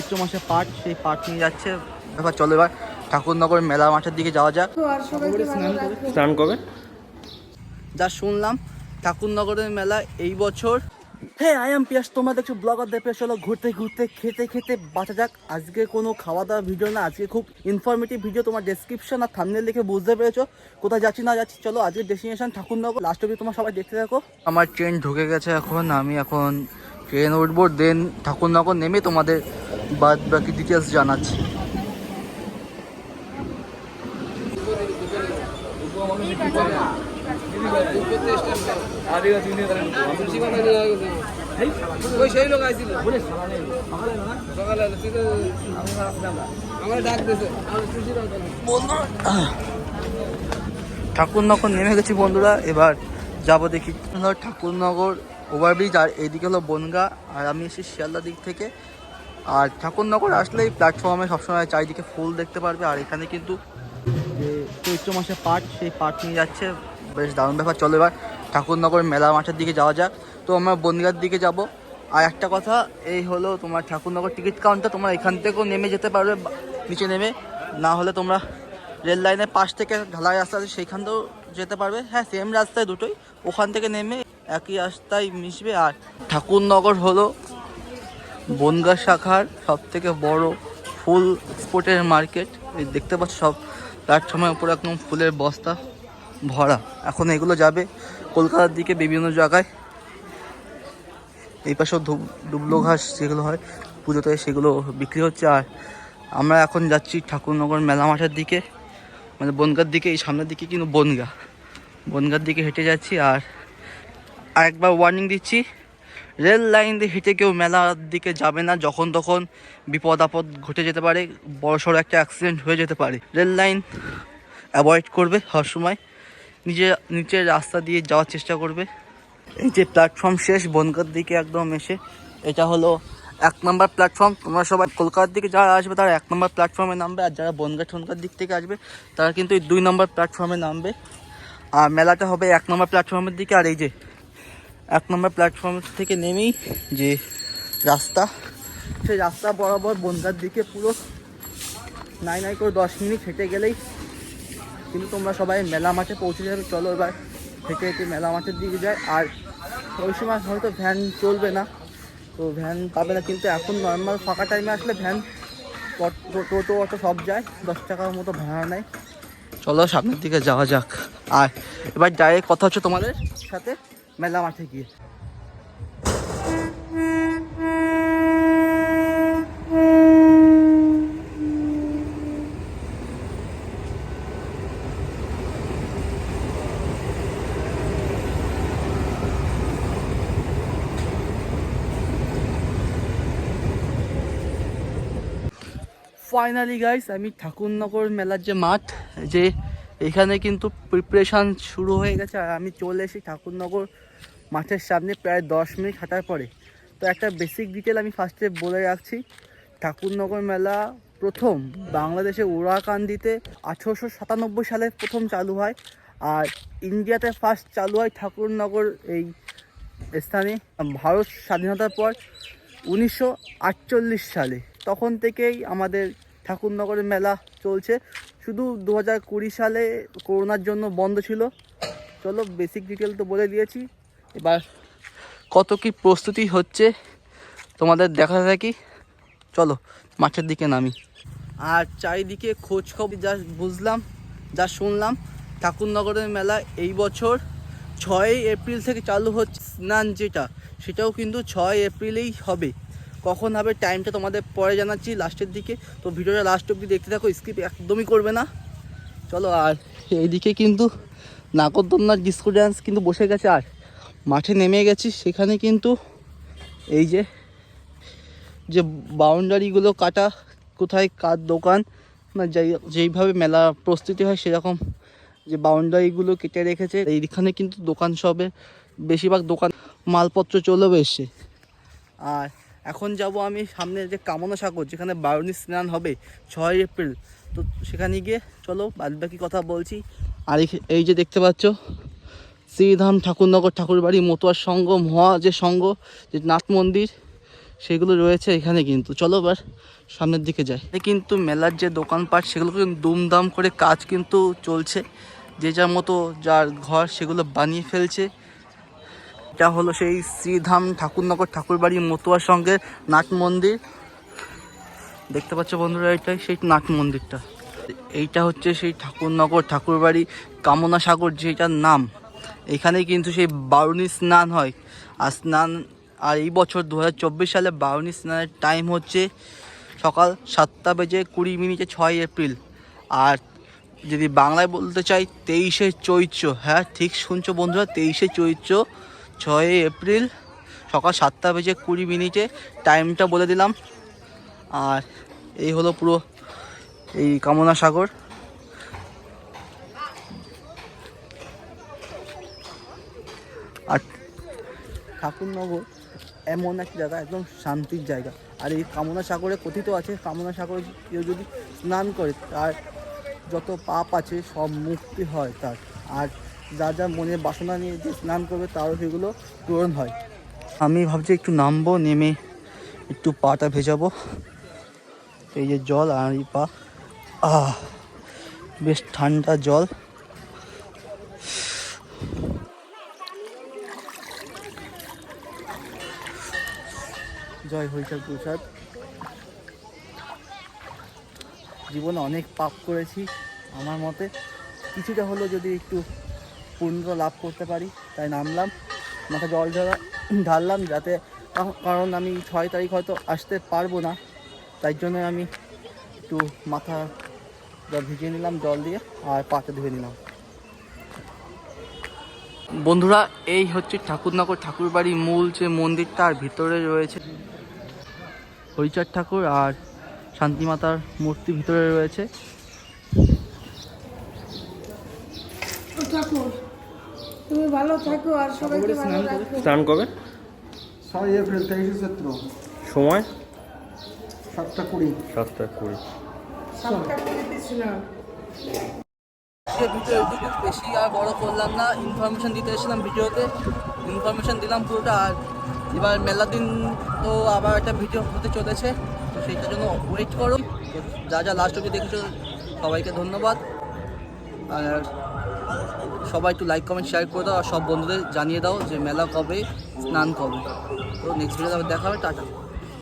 চৈত্র মাসে পাট সেই পাট নিয়ে যাচ্ছে। ব্যাপার চলো এবার ঠাকুরনগর মেলা মাঠের দিকে যাওয়া যাক। স্নান কবে? যা শুনলাম ঠাকুরনগরের মেলা এই বছর। হ্যাঁ আই এম পিয়াস তোমরা দেখছ ব্লগার দেপে চলো ঘুরতে ঘুরতে খেতে খেতে বাঁচা যাক। আজকে কোনো খাওয়া দাওয়া ভিডিও না আজকে খুব ইনফরমেটিভ ভিডিও তোমার ডেসক্রিপশন আর থামনেল লিখে বুঝতে পেরেছ। কোথায় যাচ্ছি না যাচ্ছি চলো আজকে ডেস্টিনেশন ঠাকুরনগর। লাস্ট অব্দি তোমার সবাই দেখতে থাকো। আমার ট্রেন ঢুকে গেছে এখন আমি এখন ট্রেন উঠবো দেন ঠাকুরনগর নেমে তোমাদের বাদ বাকি ডিটেলস জানাচ্ছি। ঠাকুরনগর নেমে গেছি বন্ধুরা, এবার যাব দেখি। ঠাকুরনগর ওভারব্রিজ আর এইদিকে হলো বনগা, আর আমি এসেছি শিয়ালদা দিক থেকে। আর ঠাকুরনগর আসলেই প্ল্যাটফর্মে সবসময় চারিদিকে ফুল দেখতে পারবে, আর এখানে কিন্তু যে চৈত্র মাসে পাট সেই পাট নিয়ে যাচ্ছে। বেশ দারুণ ব্যাপার। চলো এবার ঠাকুরনগর মেলা মাঠের দিকে যাওয়া যাক। তো আমরা বনগার দিকে যাব। আর একটা কথা, এই হলো তোমার ঠাকুরনগর টিকিট কাউন্টার। তোমরা এখান থেকেও নেমে যেতে পারবে নিচে নেমে। না হলে তোমরা রেল লাইনের পাশ থেকে ঢালাই রাস্তা আছে সেইখানতেও যেতে পারবে। হ্যাঁ সেম রাস্তায় দুটোই। ওখান থেকে নেমে একই রাস্তায় মিশবে। আর ঠাকুরনগর হলো বনগা শাখার সব থেকে বড় ফুল স্পোর্টের মার্কেট। এই দেখতে পাচ্ছ সব প্ল্যাটফর্মের উপরে একদম ফুলের বস্তা ভরা। এখন এগুলো যাবে কলকাতার দিকে বিভিন্ন জায়গায়। এই পাশেও ডুবলো ঘাস যেগুলো হয়, পুজোতে সেগুলো বিক্রি হচ্ছে। আর আমরা এখন যাচ্ছি ঠাকুরনগর মেলা মাঠের দিকে। মানে বনগার দিকে, এই সামনের দিকে কিন্তু বনগা। বনগার দিকে হেঁটে যাচ্ছি আর আরেকবার ওয়ার্নিং দিচ্ছি। রেল লাইন দিয়ে হেঁটে কেউ মেলার দিকে যাবে না, যখন তখন বিপদ আপদ ঘটে যেতে পারে, বড় সড়ো একটা অ্যাক্সিডেন্ট হয়ে যেতে পারে। রেল লাইন অ্যাভয়েড করবে সবসময় নিজে নিচের রাস্তা দিয়ে যাওয়ার চেষ্টা করবে। এই যে প্ল্যাটফর্ম শেষ, বনগার দিকে একদম এসে, এটা হলো এক নম্বর প্ল্যাটফর্ম তোমরা সবাই কলকাতার দিকে যারা আসবে, তারা এক নম্বর প্ল্যাটফর্মে নামবে। আর যারা বনগা ঠনগার দিক থেকে আসবে, তারা কিন্তু এই দুই নম্বর প্ল্যাটফর্মে নামবে। আর মেলাটা হবে এক নম্বর প্ল্যাটফর্মের দিকে। আর এই যে এক নম্বর প্ল্যাটফর্ম থেকে নেমেই যে রাস্তা, সেই রাস্তা বরাবর বনগার দিকে পুরো নাই নাই করে দশ মিনিট হেঁটে গেলেই কিন্তু তোমরা সবাই মেলা মাঠে পৌঁছে যাবে। চলো এবার হেঁটে হেঁটে মেলা মাঠের দিকে যায় আর ওই সময় হয়তো ভ্যান চলবে না, তো ভ্যান পাবে না। কিন্তু এখন নর্মাল ফাঁকা টাইমে আসলে ভ্যান টোটো অটো সব যায়। দশ টাকার মতো ভাড়া নেয়। চলো সামনের দিকে যাওয়া যাক। আর এবার ডাইরেক্ট কথা হচ্ছে তোমাদের সাথে। মেলা মাঠে গিয়ে ফাইনালি গাইস আমি ঠাকুরনগর মেলার যে মাঠ যে এখানে কিন্তু প্রিপারেশান শুরু হয়ে গেছে আর আমি চলে এসেছি ঠাকুরনগর মাঠের সামনে প্রায় দশ মিনিট হাঁটার পরে। তো একটা বেসিক ডিটেল আমি ফার্স্টে বলে রাখছি। ঠাকুরনগর মেলা প্রথম বাংলাদেশে ওরাকান্দিতে আঠেরোশো সাতানব্বই সালে প্রথম চালু হয় আর ইন্ডিয়াতে ফার্স্ট চালু হয় ঠাকুরনগর এই স্থানে। ভারত স্বাধীনতার পর উনিশশো আটচল্লিশ সালে। তখন থেকেই আমাদের ঠাকুরনগরের মেলা চলছে। শুধু দু হাজার কুড়ি সালে করোনার জন্য বন্ধ ছিল। চলো বেসিক ডিটেল তো বলে দিয়েছি। এবার কত কি প্রস্তুতি হচ্ছে তোমাদের দেখা থাকি। চলো, মাঠের দিকে নামি। আর চারিদিকে খোঁজ খবর যা বুঝলাম, যা শুনলাম, ঠাকুরনগরের মেলা এই বছর ছয়ই এপ্রিল থেকে চালু হচ্ছে স্নান যেটা, সেটাও কিন্তু ছয় এপ্রিলেই হবে। কখন হবে টাইমটা তোমাদের পরে জানাচ্ছি লাস্টের দিকে। তো ভিডিওটা লাস্ট অবধি দেখতে থাকো স্কিপ একদমই করবে না। চলো, আর এইদিকে কিন্তু নাগরদোলনার ডিস্কো ড্যান্স কিন্তু বসে গেছে, আর মাঠে নেমে গেছি। সেখানে কিন্তু এই যে যে বাউন্ডারিগুলো কাটা, কোথায় কার দোকান না যেই, যেইভাবে মেলা প্রস্তুতি হয়, সেরকম যে বাউন্ডারিগুলো কেটে রেখেছে। এইখানে কিন্তু দোকান সবে, বেশিরভাগ দোকান মালপত্র চলেও এসছে আর এখন যাব আমি সামনে যে কামনা সাগর, যেখানে বারুণী স্নান হবে ছয় এপ্রিল। তো সেখানে গিয়ে চলো বাদ বাকি কথা বলছি। আর এই- যে দেখতে পাচ্ছ, শ্রীধাম ঠাকুরনগর ঠাকুরবাড়ি মতুয়ার সংঘ মহা যে সংঘ যে নাথ মন্দির, সেগুলো রয়েছে এখানে কিন্তু। চলো এবার সামনের দিকে যাই। কিন্তু মেলার যে দোকানপাট, সেগুলো কিন্তু দুমদাম করে কাজ কিন্তু চলছে। যে যার মতো যার ঘর, সেগুলো বানিয়ে ফেলছে। এটা হলো সেই শ্রীধাম ঠাকুরনগর ঠাকুরবাড়ি মতুয়ার সঙ্গে নাট মন্দির। দেখতে পাচ্ছ বন্ধুরা, এটাই সেই নাট মন্দিরটা। এইটা হচ্ছে সেই ঠাকুরনগর ঠাকুরবাড়ি কামনা সাগর যেটার নাম। এখানে কিন্তু সেই বারুণী স্নান হয়। আর স্নান, আর এই বছর দু হাজার চব্বিশ সালে বারুণী স্নানের টাইম হচ্ছে সকাল সাতটা বেজে কুড়ি মিনিটে ছয় এপ্রিল। আর যদি বাংলায় বলতে চাই, তেইশে চৈত্র। হ্যাঁ ঠিক শুনছো বন্ধুরা, তেইশে চৈত্র ছয় এপ্রিল সকাল সাতটা বেজে কুড়ি মিনিটে টাইমটা বলে দিলাম। আর এই হলো পুরো এই কামনা সাগর। আর ঠাকুরনগর এমন একটা জায়গা, একদম শান্তির জায়গা। আর এই কামনা সাগরে কথিত আছে, কামনা সাগরে কেউ যদি স্নান করে, তার যত পাপ আছে সব মুক্তি হয় তার। আর যা যা মনে বাসনা নিয়ে যে স্নান করবে তারও সেগুলো পূরণ হয়। আমি ভাবছি একটু নামবো, নেমে একটু পাটা ভেজাবো। এই যে জল আর এই পা, আহ, বেশ ঠান্ডা জল। জয় হরিচাঁদ প্রসাদ জীবনে অনেক পাপ করেছি আমার মতে। কিছুটা হলেও যদি একটু পুণ্য লাভ করতে পারি। তাই নামলাম, মাথা জল ঢালা ঢাললাম যাতে কারণ- আমি ছয় তারিখ হয়তো আসতে পারব না। তাই জন্য আমি একটু মাথা ভিজিয়ে নিলাম, জল দিয়ে, আর পাতে ধুয়ে নিলাম। বন্ধুরা, এই হচ্ছে ঠাকুরনগর ঠাকুরবাড়ি মূল যে মন্দিরটা আর ভিতরে রয়েছে হরিচাঁদ ঠাকুর আর শান্তিমাতার মূর্তি ভিতরে রয়েছে ঠাকুর তুমি ভালো থাকো আর সবাইকে ভালো রাখো। স্নান কবে? ছয় এপ্রিল তেইশে চৈত্র। সময়? সাতটা কুড়ি। সাতটা কুড়ি। সাতটা কুড়িতে ছিলাম। ভিডিও এটুকু বেশি আর বড় করলাম না। ইনফরমেশন দিতে এসেছিলাম ভিডিওতে। ইনফরমেশন দিলাম পুরোটা আর এবার মেলা দিন তো আবার একটা ভিডিও হতে চলেছে। তো সেইটার জন্য ওয়েট করো। যা যা লাস্ট অবধি দেখেছ সবাইকে ধন্যবাদ। আর সবাই একটু লাইক কমেন্ট শেয়ার করে দাও আর সব বন্ধুদের জানিয়ে দাও যে মেলা কবে, স্নান কবে। তো নেক্সট ভিডিওতে আবার দেখা হবে, টাটা।